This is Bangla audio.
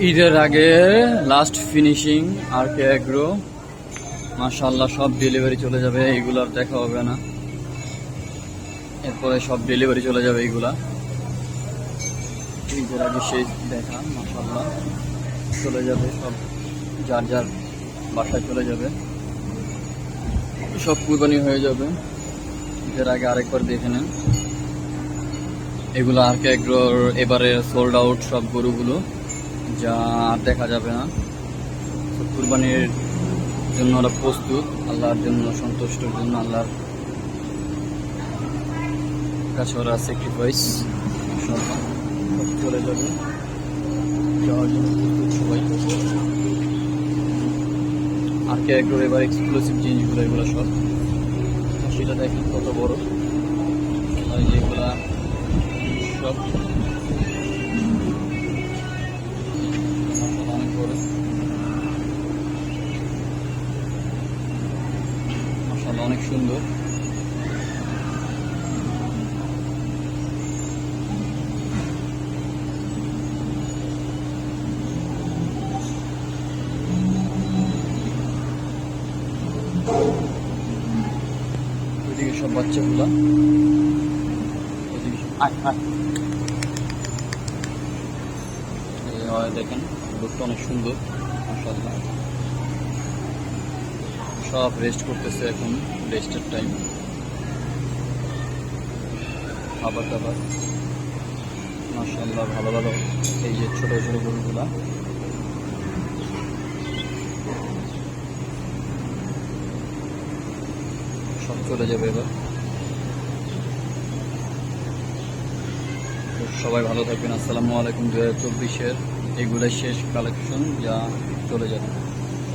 ঈদের আগে last finishing R K agro মাশাল্লাহ সব ডেলিভারি চলে যাবে, এইগুলো আর দেখা হবে না। এরপরে সব ডেলিভারি চলে যাবে এইগুলা। ঈদের আগে শেষ দেখা মাশাল্লাহ চলে যাবে সব, যার যার বাসায় চলে যাবে। সব কুরবানি হয়ে যাবে। ঈদের আগে আরেকবার দেখে নেন। এগুলো আর কে এগ্রোর এবারে সোল্ড আউট সব গরুগুলো। যা আর দেখা যাবে না। কুরবানির জন্য ওরা প্রস্তুত, আল্লাহর জন্য, সন্তুষ্টর জন্য, আল্লাহর কাছে ওরা স্যাক্রিফাইস চলে যাবে। আর কে একবার এবার এক্সক্লুসিভ জিনিসগুলো, এগুলো সব। সেটা দেখেন কত বড়। যেগুলা সব মাসাল্লাহ অনেক সুন্দর। ওইদিকে সব বাচ্চাগুলা। দেখেন লোকটা অনেক সুন্দর মাসাল্লাহ সব রেস্ট করতেছে এখন রেস্টের টাইম খাবার দাবার মাসাল্লাহ ভালো ভালো। এই যে ছোট ছোট গরুগুলা। সব চলে যাবে এবার। সবাই ভালো থাকবেন। আসসালামু আলাইকুম। দু হাজার চব্বিশের এগুলো শেষ কালেকশন যা চলে যাবে।